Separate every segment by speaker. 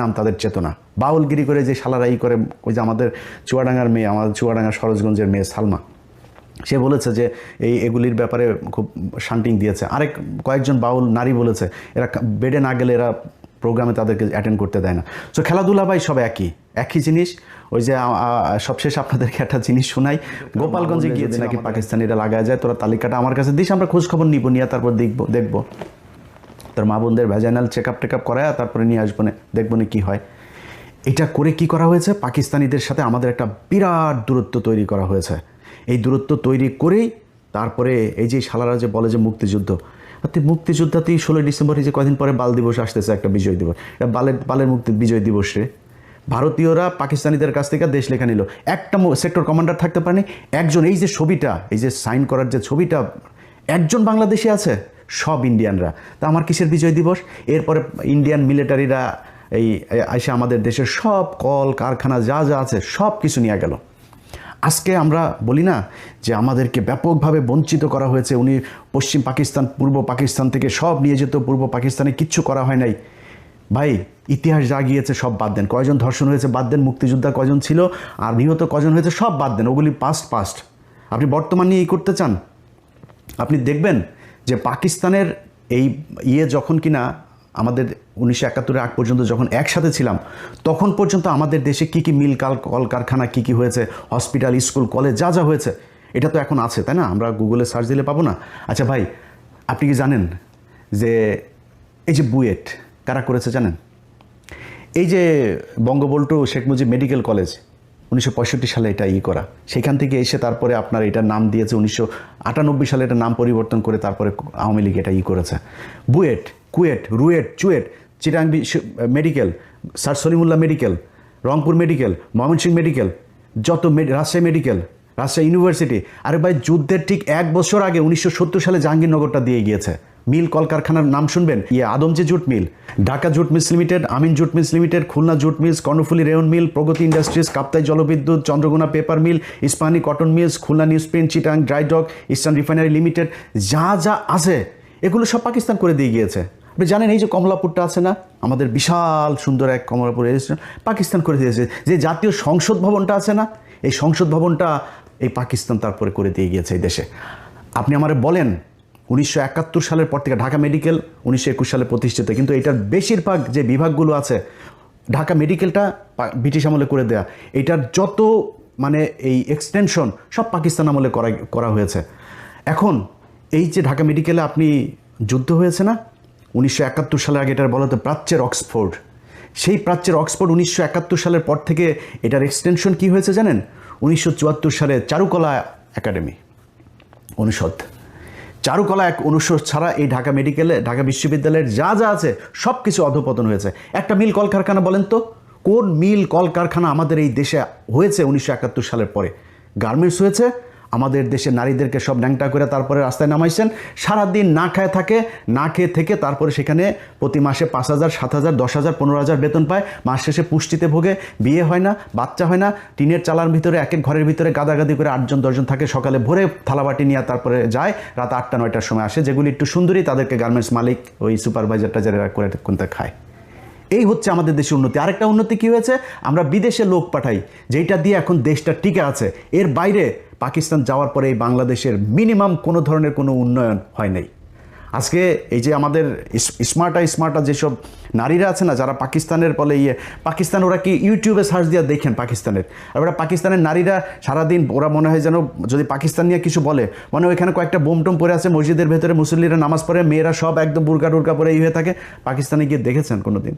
Speaker 1: নাম তাদের চেতনা। বাউলগিরি করে যে শালারা করে, ওই যে আমাদের চুয়াডাঙ্গার মেয়ে, আমাদের চুয়াডাঙ্গার সরোজগঞ্জের মেয়ে সালমা, সে বলেছে যে এই এগুলির ব্যাপারে খুব শান্টিং দিয়েছে। আরেক কয়েকজন বাউল নারী বলেছে, এরা বেডে না গেলে এরা প্রোগ্রামে তাদেরকে অ্যাটেন্ড করতে দেয় না। সো খেলাধুলা ভাই সব একই একই জিনিস। ওই যে সবশেষ আপনাদেরকে একটা জিনিস শোনাই। গোপালগঞ্জে গিয়েছে নাকি পাকিস্তানিরা লাগায় যায়, তোরা তালিকাটা আমার কাছে দিস, আমরা খোঁজ খবর নিব, নিয়ে তারপর দেখব দেখব। তোর মা বোনদের vaginal check up take up করায় তারপরে নিয়ে আসব না, দেখব না কী হয়। এটা করে কি করা হয়েছে? পাকিস্তানিদের সাথে আমাদের একটা বিরাট দূরত্ব তৈরি করা হয়েছে। এই দূরত্ব তৈরি করেই তারপরে এই যে শালারা যে বলে যে মুক্তিযুদ্ধ তুই মুক্তিযোদ্ধাতেই ষোলোই ডিসেম্বর যে কদিন পরে বাল দিবস আসতেছে একটা বিজয় দিবস। এটা বালের বালের মুক্তি, বিজয় দিবস ভারতীয়রা পাকিস্তানিদের কাছ থেকে দেশ লেখা নিল। একটা সেক্টর কমান্ডার থাকতে পারেনি, একজন, এই যে ছবিটা, এই যে সাইন করার যে ছবিটা, একজন বাংলাদেশে আছে। সব ইন্ডিয়ানরা তা আমার কিসের বিজয় দিবস? এরপরে ইন্ডিয়ান মিলিটারিরা এই এসে আমাদের দেশের সব কল, কারখানা যা যা আছে, সব কিছু নিয়ে গেল। আজকে আমরা বলি না যে আমাদেরকে ব্যাপকভাবে বঞ্চিত করা হয়েছে। উনি পশ্চিম পাকিস্তান, পূর্ব পাকিস্তান থেকে সব নিয়ে যেত, পূর্ব পাকিস্তানে কিচ্ছু করা হয় নাই। ভাই, ইতিহাস যা গিয়েছে সব বাদ দেন। কয়জন ধর্ষণ হয়েছে বাদ দেন, মুক্তিযোদ্ধা কয়জন ছিল, আর নিহত কজন হয়েছে সব বাদ দেন। ওগুলি পাস্ট পাস্ট আপনি বর্তমান নিয়ে এই করতে চান? আপনি দেখবেন যে পাকিস্তানের এই ইয়ে যখন কিনা আমাদের উনিশশো একাত্তরের আগ পর্যন্ত যখন একসাথে ছিলাম, তখন পর্যন্ত আমাদের দেশে কী কী মিল কাল কলকারখানা, কী কী হয়েছে, হসপিটাল, স্কুল, কলেজ, যা যা হয়েছে, এটা তো এখন আছে, তাই না? আমরা গুগলে সার্চ দিলে পাবো না। আচ্ছা ভাই, আপনি কি জানেন যে এই যে বুয়েট, কারা করেছে জানেন? এই যে বঙ্গবল্টু শেখ মুজিব মেডিকেল কলেজ উনিশশো পঁয়ষট্টি সালে এটা ই করা। সেখান থেকে এসে তারপরে আপনার এটার নাম দিয়েছে উনিশশো আটানব্বই সালে এটা নাম পরিবর্তন করে তারপরে আওয়ামী লীগ এটা ই করেছে। BUET, KUET, RUET, CUET Chittagong medical, sir Salimullah medical, Rangpur medical, Mymensingh medical, যত রাজশাহী মেডিকেল, রাজশাহী ইউনিভার্সিটি। আরে ভাই, যুদ্ধের ঠিক এক বছর আগে উনিশশো সত্তর সালে জাহাঙ্গীরনগরটা দিয়ে গিয়েছে। মিল কলকারখানার নাম শুনবেন? ইয়ে Adamjee jute mill, Dhaka jute mills limited, Amin jute mills limited, Khulna jute mills, Karnaphuli rayon mill, Pragati industries, Kaptai জলবিদ্যুৎ, Chandraghona paper mill Ispahani cotton mills, Khulna news print, Chittagong dry dock eastern refinery limited, যা যা আছে, এগুলো সব পাকিস্তান করে দিয়ে গিয়েছে। আপনি জানেন এই যে কমলাপুরটা আছে না? আমাদের বিশাল সুন্দর এক কমলাপুর রেজিস্ট্রেশন পাকিস্তান করে দিয়েছে। যে জাতীয় সংসদ ভবনটা আছে না? এই সংসদ ভবনটা এই পাকিস্তান তারপরে করে দিয়ে গিয়েছে এই দেশে। আপনি আমারে বলেন উনিশশো একাত্তর সালের পর থেকে ঢাকা মেডিকেল উনিশশো একুশ সালে প্রতিষ্ঠিত। কিন্তু এটার বেশিরভাগ যে বিভাগগুলো আছে, ঢাকা মেডিকেলটা ব্রিটিশ আমলে করে দেয়া। এটার যত মানে এই এক্সটেনশন সব পাকিস্তান আমলে করা করা হয়েছে। এখন এই যে ঢাকা মেডিকেলে আপনি যুদ্ধ হয়েছে না, উনিশশো একাত্তর সালের আগে এটার বলা হতো প্রাচ্যের অক্সফোর্ড। সেই প্রাচ্যের অক্সফোর্ড উনিশশো একাত্তর সালের পর থেকে এটার এক্সটেনশন কি হয়েছে জানেন? উনিশশো চুয়াত্তর সালে চারুকলা একাডেমি। অনুষদ। চারুকলা এক অনুষদ ছাড়া এই ঢাকা মেডিকেলে, ঢাকা বিশ্ববিদ্যালয়ের যা যা আছে সব কিছু অধপতন হয়েছে। একটা মিল কলকারখানা বলেন তো? কোন মিল কলকারখানা আমাদের এই দেশে হয়েছে উনিশশো একাত্তর সালের পরে? গার্মেন্টস হয়েছে আমাদের দেশে নারীদেরকে সব ন্যাংটা করে তারপরে রাস্তায় নামাইছেন। সারাদিন না খায় থাকে, না খেয়ে থেকে তারপরে সেখানে প্রতি মাসে পাঁচ হাজার, সাত হাজার, দশ হাজার, পনেরো হাজার বেতন পায়। মাস শেষে পুষ্টিতে ভোগে, বিয়ে হয় না, বাচ্চা হয় না, টিনের চালার ভিতরে এক এক ঘরের ভিতরে গাদাগাদি করে আটজন, দশজন থাকে, সকালে ভোরে থালাবাটি নিয়ে তারপরে যায়, রাত আটটা, নয়টার সময় আসে। যেগুলি একটু সুন্দরী, তাদেরকে গার্মেন্টস মালিক ওই সুপারভাইজারটা যারা করে খায়। এই হচ্ছে আমাদের দেশের উন্নতি। আরেকটা উন্নতি কি হয়েছে? আমরা বিদেশে লোক পাঠাই যেটা দিয়ে এখন দেশটা টিকে আছে। এর বাইরে পাকিস্তান যাওয়ার পরে এই বাংলাদেশের মিনিমাম কোনো ধরনের কোনো উন্নয়ন হয় নাই। আজকে এই যে আমাদের স্মার্টা স্মার্টা যেসব নারীরা আছে না, যারা পাকিস্তানের বলে ইয়ে পাকিস্তান ওরা কি ইউটিউবে সার্চ দিয়ে দেখেন পাকিস্তানের? আর ওরা পাকিস্তানের নারীরা সারাদিন ওরা মনে হয় যেন যদি পাকিস্তান নিয়ে কিছু বলে মানে ওইখানে কয়েকটা বোম টোম পরে আছে, মসজিদের ভেতরে মুসল্লিরা নামাজ পড়ে, মেয়েরা সব একদম বুর্গা টুর্গা পরে এই হয়ে থাকে। পাকিস্তানে গিয়ে দেখেছেন কোনো দিন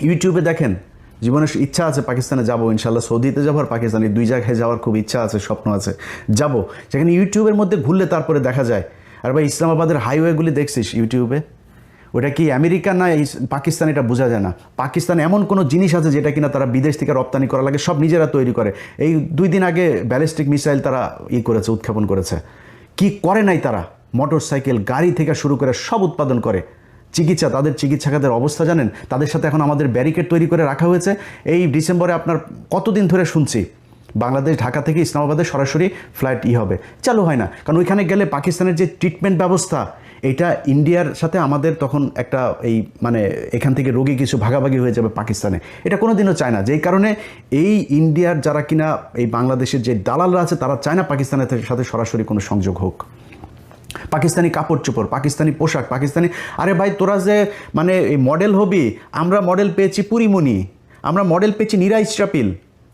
Speaker 1: ইউটিউবে দেখেন জীবনের ইচ্ছা আছে পাকিস্তানে যাব ইনশাল্লাহ সৌদিতে যাব আর পাকিস্তানে দুই জায়গায় যাওয়ার খুব ইচ্ছা আছে, স্বপ্ন আছে। যাব। সেখানে ইউটিউবের মধ্যে ঘুরলে তারপরে দেখা যায়। আর ভাই, ইসলামাবাদের হাইওয়েগুলি দেখছিস ইউটিউবে? ওটা কি আমেরিকা না পাকিস্তান এটা বোঝা যায় না। পাকিস্তান এমন কোনো জিনিস আছে যেটা কিনা তারা বিদেশ থেকে রপ্তানি করা লাগে, সব নিজেরা তৈরি করে। এই দুই দিন আগে ব্যালিস্টিক মিসাইল তারা ই করেছে, উৎক্ষেপণ করেছে। কি করে নাই তারা? মোটর সাইকেল গাড়ি থেকে শুরু করে সব উৎপাদন করে। চিকিৎসা, তাদের চিকিৎসা খাতের অবস্থা জানেন? তাদের সাথে এখন আমাদের ব্যারিকেড তৈরি করে রাখা হয়েছে। এই ডিসেম্বরে আপনার কতদিন ধরে শুনছি, বাংলাদেশ, ঢাকা থেকে ইসলামাবাদে সরাসরি ফ্লাইট ই হবে। চালু হয় না, কারণ ওইখানে গেলে পাকিস্তানের যে ট্রিটমেন্ট ব্যবস্থা, এটা ইন্ডিয়ার সাথে আমাদের তখন একটা এই মানে এখান থেকে রোগী কিছু ভাগাভাগি হয়ে যাবে পাকিস্তানে। এটা কোনোদিনও চায় না। যেই কারণে এই ইন্ডিয়ার যারা কিনা, এই বাংলাদেশের যে দালালরা আছে, তারা চায় না পাকিস্তানের সাথে সরাসরি কোনো সংযোগ হোক। পাকিস্তানি কাপড় চোপড়, পাকিস্তানি পোশাক, পাকিস্তানি, আরে ভাই তোরা যে মানে এই মডেল হবি, আমরা মডেল পেয়েছি পুরিমণি আমরা মডেল পেয়েছি নীরা ইস্রাপিল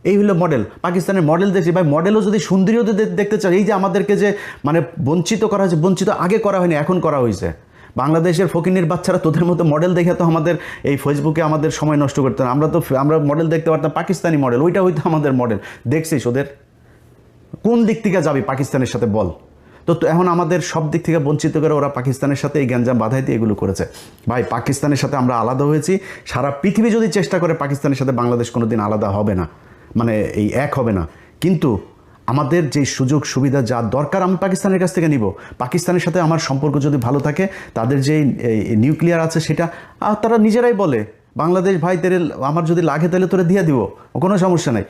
Speaker 1: এই হলো মডেল পাকিস্তানের মডেল দেখছি। ভাই মডেলও যদি সুন্দরীও দেখতে চাই এই যে আমাদেরকে যে মানে বঞ্চিত করা হয়েছে, বঞ্চিত আগে করা হয়নি, এখন করা হয়েছে। বাংলাদেশের ফকিনের বাচ্চারা তোদের মতো মডেল দেখে তো আমাদের এই ফেসবুকে আমাদের সময় নষ্ট করতে না। আমরা তো আমরা মডেল দেখতে পারতাম পাকিস্তানি মডেল ওইটা হয়তো আমাদের মডেল দেখছিস ওদের? কোন দিক থেকে যাবি পাকিস্তানের সাথে বল? তো এখন আমাদের সব দিক থেকে বঞ্চিত করে ওরা পাকিস্তানের সাথে এই গ্যাঞ্জাম বাধাই দিয়ে এগুলো করেছে। ভাই পাকিস্তানের সাথে আমরা আলাদা হয়েছি। সারা পৃথিবী যদি চেষ্টা করে পাকিস্তানের সাথে বাংলাদেশ কোনোদিন আলাদা হবে না মানে এই এক হবে না। কিন্তু আমাদের যে সুযোগ সুবিধা যা দরকার আমি পাকিস্তানের কাছ থেকে নিব। পাকিস্তানের সাথে আমার সম্পর্ক যদি ভালো থাকে তাদের যে নিউক্লিয়ার আছে সেটা আহ, তারা নিজেরাই বলে বাংলাদেশ ভাই তেরে আমার যদি লাগে তাহলে তোরে দিয়ে দিব। কোনো সমস্যা নাই।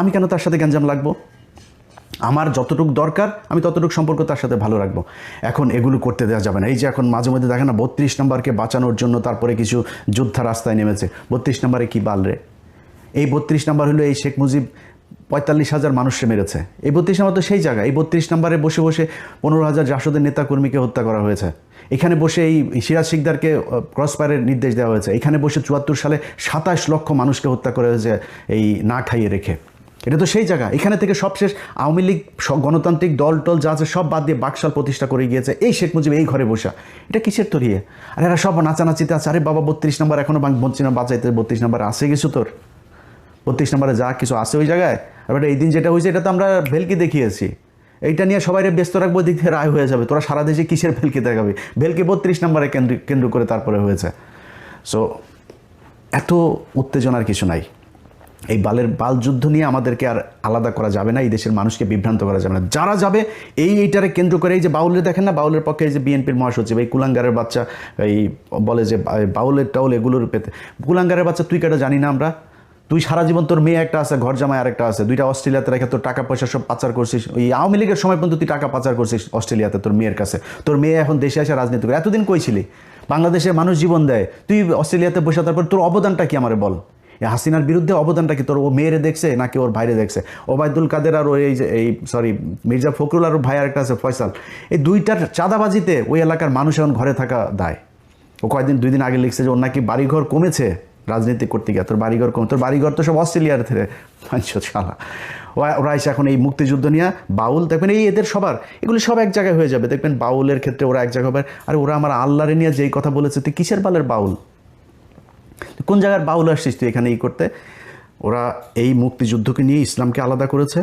Speaker 1: আমি কেন তার সাথে গ্যাঞ্জাম লাগবো? আমার যতটুকু দরকার, আমি ততটুকু সম্পর্ক তার সাথে ভালো রাখব। এখন এগুলো করতে দেওয়া যাবে না। এই যে এখন মাঝে মধ্যে দেখে না, বত্রিশ নম্বরকে বাঁচানোর জন্য তারপরে কিছু যোদ্ধা রাস্তায় নেমেছে। বত্রিশ নম্বরে কি বাল রে? এই বত্রিশ নম্বর হলো এই শেখ মুজিব পঁয়তাল্লিশ হাজার মানুষকে মেরেছে। এই বত্রিশ নম্বর তো সেই জায়গা। এই বত্রিশ নম্বরে বসে বসে পনেরো হাজার জাসদের নেতাকর্মীকে হত্যা করা হয়েছে। এখানে বসে এই সিরাজ শিকদারকে ক্রসফায়ারের নির্দেশ দেওয়া হয়েছে। এখানে বসে চুয়াত্তর সালে সাতাশ লক্ষ মানুষকে হত্যা করা হয়েছে এই না খাইয়ে রেখে। এটা তো সেই জায়গা। এখানে থেকে সবশেষ আওয়ামী লীগ গণতান্ত্রিক দল টল যা আছে সব বাদ দিয়ে বাকশাল প্রতিষ্ঠা করে গিয়েছে। এই শেখ মুজিব এই ঘরে বসা। এটা কিসের তরিয়ে আর এরা সব নাচানাচিতে আছে। আরে বাবা, বত্রিশ নম্বর এখনও বলছি না বাঁচাইতে বত্রিশ নম্বর আসে কিছু তোর? বত্রিশ নম্বরে যা কিছু আছে ওই জায়গায়? আর এই দিন যেটা হয়েছে, এটা তো আমরা ভেলকি দেখিয়েছি। এইটা নিয়ে সবাই ব্যস্ত রাখব দিক থেকে রায় হয়ে যাবে। তোরা সারা দেশে কিসের ভেলকি দেখাবি? ভেলকি বত্রিশ নম্বরে কেন্দ্র কেন্দ্র করে তারপরে হয়েছে। সো এত উত্তেজনার কিছু নাই। এই বালের বাল যুদ্ধ নিয়ে আমাদেরকে আর আলাদা করা যাবে না, এই দেশের মানুষকে বিভ্রান্ত করা যাবে না। যারা যাবে, এই এইটারে কেন্দ্র করে এই যে বাউলের দেখেন না, বাউলের পক্ষে এই যে বিএনপির মহাসচিব, এই কুলাঙ্গারের বাচ্চা, এই বলে যে বাউলের টাউল এগুলোর পেতে কুলাঙ্গারের বাচ্চা তুই কেটে জানি না আমরা? তুই সারা জীবন তোর মেয়ে একটা আছে, ঘর জামাই আরেকটা আছে, দুইটা অস্ট্রেলিয়াতে রেখে তোর টাকা পয়সা সব পাচার করছিস। ওই আওয়ামী লীগের সময় পর্যন্ত তুই টাকা পাচার করছিস অস্ট্রেলিয়াতে তোর মেয়ের কাছে। তোর মেয়ে এখন দেশে এসে রাজনীতি করে। এতদিন কইছিলি বাংলাদেশের মানুষ জীবন দেয়। তুই অস্ট্রেলিয়াতে বসে তারপর তোর অবদানটা কি আমার বল? হাসিনার বিরুদ্ধে অবদানটা কি? তোর ও মেয়েরে দেখছে নাকি ওর ভাইরে দেখছে? ওবায়দুল কাদের আর ওই যে এই সরি মির্জা ফখরুল আর ভাই আরেকটা আছে, ফয়সাল। এই দুইটার চাঁদাবাজিতে ওই এলাকার মানুষ এখন ঘরে থাকা দায়। ও কয়েকদিন, দুই দিন আগে লিখছে যে ওর নাকি বাড়িঘর কমেছে রাজনীতি করতে গিয়ে। তোর বাড়িঘর কম, তোর বাড়িঘর তো সব অস্ট্রেলিয়ার থেকে শালা। ওরা- এসে এখন এই মুক্তিযুদ্ধ নিয়ে বাউল, দেখবেন এই এদের সবার, এগুলি সব এক জায়গায় হয়ে যাবে। দেখবেন বাউলের ক্ষেত্রে ওরা এক জায়গায় হবে। আর ওরা আমার আল্লাহরে নিয়ে যেই কথা বলেছে, তুই কিসের বালের বাউল? কোন জায়গার বাউল আসছিস তুই এখানে ই করতে? ওরা এই মুক্তিযুদ্ধকে নিয়ে ইসলামকে আলাদা করেছে।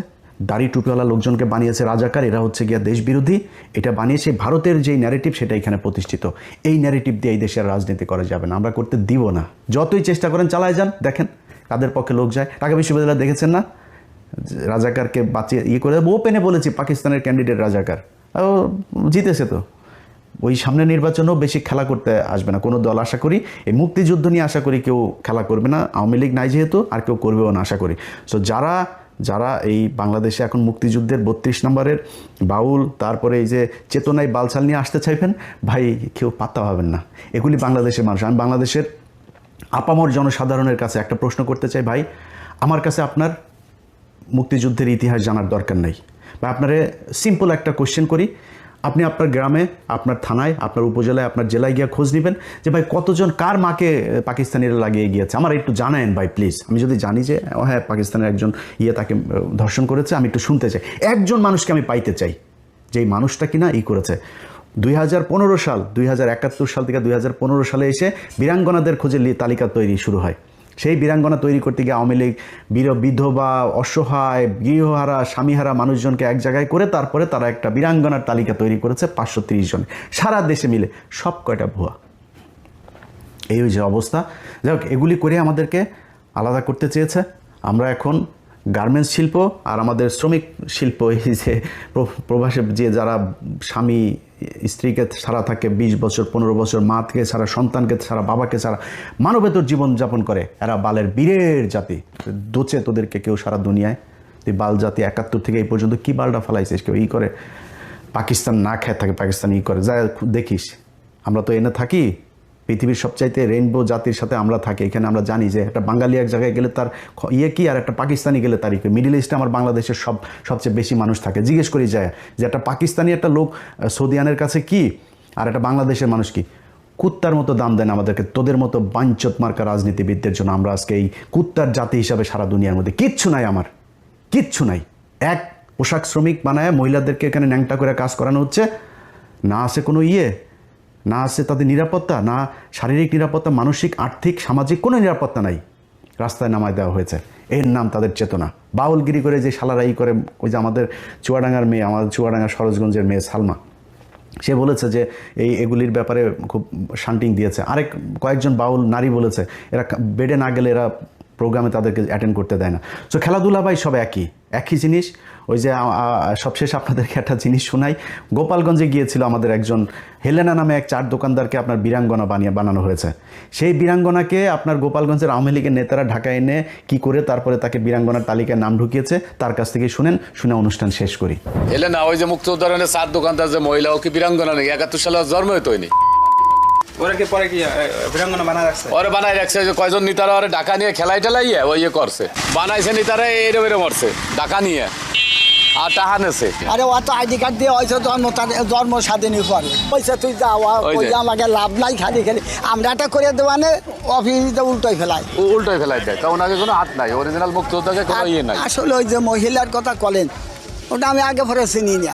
Speaker 1: দাড়ি টুপিওয়ালা লোকজনকে বানিয়েছে রাজাকার, এরা হচ্ছে গিয়া দেশ বিরোধী এটা বানিয়েছে ভারতের যেই ন্যারেটিভ সেটা এখানে প্রতিষ্ঠিত। এই ন্যারেটিভ দিয়ে এই দেশের রাজনীতি করা যাবে না। আমরা করতে দিব না। যতই চেষ্টা করেন, চালায় যান। দেখেন, কাদের পক্ষে লোক যায়। ঢাকা বিশ্ববিদ্যালয় দেখেছেন না? রাজাকারকে বাঁচিয়ে ইয়ে করে, ওপেনে বলেছি, পাকিস্তানের ক্যান্ডিডেট রাজাকার। ও জিতেছে তো। ওই সামনে নির্বাচনেও বেশি খেলা করতে আসবে না। কোনো দল আশা করি, এই মুক্তিযুদ্ধ নিয়ে আশা করি কেউ খেলা করবে না। আওয়ামী লীগ নাই যেহেতু, আর কেউ করবেও না আশা করি। সো যারা যারা এই বাংলাদেশে এখন মুক্তিযুদ্ধের বত্রিশ নম্বরের বাউল, তারপরে এই যে চেতনায় বালছাল নিয়ে আসতে চাইবেন, ভাই, কেউ পাত্তা পাবেন না। এগুলি বাংলাদেশের মানুষ। আমি বাংলাদেশের আপামর জনসাধারণের কাছে একটা প্রশ্ন করতে চাই, ভাই, আমার কাছে আপনার মুক্তিযুদ্ধের ইতিহাস জানার দরকার নেই। বা আপনারে সিম্পল একটা কোশ্চেন করি। আপনি আপনার গ্রামে, আপনার থানায়, আপনার উপজেলায়, আপনার জেলায় গিয়ে খোঁজ নেবেন যে ভাই কতজন, কার মাকে পাকিস্তানিরা লাগিয়ে গিয়েছে। আমার একটু জানায়েন ভাই, প্লিজ। আমি যদি জানি যে হ্যাঁ পাকিস্তানের একজন ইয়ে তাকে ধর্ষণ করেছে, আমি একটু শুনতে চাই। একজন মানুষকে আমি পাইতে চাই, যেই মানুষটা কিনা ই করেছে। দুই হাজার পনেরো সাল, দুই হাজার একাত্তর সাল থেকে দুই হাজার পনেরো সালে এসে বীরাঙ্গনাদের খোঁজে তালিকা তৈরি শুরু হয়। সেই বীরাঙ্গনা তৈরি করতে গিয়ে আওয়ামী লীগ বীর, বিধবা, অসহায়, গৃহহারা, স্বামীহারা মানুষজনকে এক জায়গায় করে তারপরে তারা একটা বীরাঙ্গনার তালিকা তৈরি করেছে পাঁচশো তিরিশ জন। সারা দেশে মিলে সব কয়টা ভুয়া? এই যে অবস্থা। যাই হোক, এগুলি করে আমাদেরকে আলাদা করতে চেয়েছে। আমরা এখন গার্মেন্টস শিল্প আর আমাদের শ্রমিক শিল্প এই যে প্র- প্রবাসে যে যারা স্বামী, স্ত্রীকে ছাড়া থাকে, বিশ বছর, পনেরো বছর, মাকে ছাড়া, সন্তানকে ছাড়া, বাবাকে ছাড়া, মানবেতর জীবনযাপন করে, এরা বালের বীরের জাতি। দোচে তোদেরকে কেউ সারা দুনিয়ায়। তুই বাল জাতি একাত্তর থেকে এই পর্যন্ত কি বালটা ফেলাইছিস? কেউ ই করে। পাকিস্তান না খেয়ে থাকে, পাকিস্তান ই করে। যা দেখিস। আমরা তো এনে থাকি পৃথিবীর সবচাইতে রেইনবো জাতির সাথে আমরা থাকি। এখানে আমরা জানি যে একটা বাঙালি এক জায়গায় গেলে তার ইয়ে কি আর একটা পাকিস্তানি গেলে তার ইয়ে মিডিল ইস্টে আমার বাংলাদেশের সব, সবচেয়ে বেশি মানুষ থাকে। জিজ্ঞেস করি যায় যে একটা পাকিস্তানি একটা লোক সৌদিয়ানের কাছে কি? আর একটা বাংলাদেশের মানুষ কি? কুত্তার মতো দাম দেন আমাদেরকে। তোদের মতো বাঞ্চত মার্কা রাজনীতিবিদদের জন্য আমরা আজকে এই কুত্তার জাতি হিসাবে সারা দুনিয়ার মধ্যে। কিচ্ছু নাই আমার। কিচ্ছু নাই। এক পোশাক শ্রমিক বানায় মহিলাদেরকে এখানে ন্যাংটা করে কাজ করানো হচ্ছে। না আছে কোনো ইয়ে। না আছে তাদের নিরাপত্তা, না শারীরিক নিরাপত্তা, মানসিক, আর্থিক, সামাজিক কোনো নিরাপত্তা নাই। রাস্তায় নামায় দেওয়া হয়েছে। এর নাম তাদের চেতনা। বাউলগিরি করে যে শালারা ই করে, ওই যে আমাদের চুয়াডাঙ্গার মেয়ে, আমাদের চুয়াডাঙ্গার সরোজগঞ্জের মেয়ে সালমা, সে বলেছে যে এই এগুলির ব্যাপারে খুব শান্টিং দিয়েছে। আরেক কয়েকজন বাউল নারী বলেছে, এরা বেডে না গেলে এরা প্রোগ্রামে তাদেরকে অ্যাটেন্ড করতে দেয় না। তো খেলাধুলা ভাই সব একই একই জিনিস। ওই যে সবশেষ আপনাদেরকে একটা জিনিস শোনাই। গোপালগঞ্জে গিয়েছিল আমাদের একজন হেলেনা নামে এক চার দোকানদারকে আপনার বীরাঙ্গনা বানিয়ে বানানো হয়েছে। সেই বীরাঙ্গনাকে আপনার গোপালগঞ্জের আওয়ামী লীগের নেতারা ঢাকায় এনে কি করে তারপরে তাকে বীরাঙ্গনার তালিকায় নাম ঢুকিয়েছে, তার কাছ থেকে শুনেন, শুনে অনুষ্ঠান শেষ করি।
Speaker 2: এলে না ওই যে মুক্ত উদাহরণে চার দোকানদার যে মহিলা, ও কি বীরাঙ্গনা নেই একাত্তর সালে জন্ম হইতো
Speaker 3: ওরা কি পরে কি বীরাঙ্গনা বানা রাখছে?
Speaker 2: ওরে বানাই রাখছে যে কয়জন নিতারা ওরে ডাকা নিয়ে খেলাই টেলাইয়ে ওই ইয়ে করছে। বানাইছে নিতারা এরম এরম মরছে ডাকা নিয়ে। আর টাহা নেছে।
Speaker 4: আরে ও তো আইডি কার্ড দিয়ে জন্ম পয়সা তুই যাওয়া
Speaker 2: ওই যে।
Speaker 4: আমাকে লাভ নাই খালি খালি। আমরা একটা করে দেওয়ানে অফিসে উল্টোই ফেলাই।
Speaker 2: উল্টোই ফেলাই দেয়। তা ওনাকে কোনো হাত নাই অরিজিনাল মুক্ত কোনো ইয়ে নাই।
Speaker 4: আসলে ওই যে মহিলার কথা বলেন ওটা আমি আগে পরে চিনি না।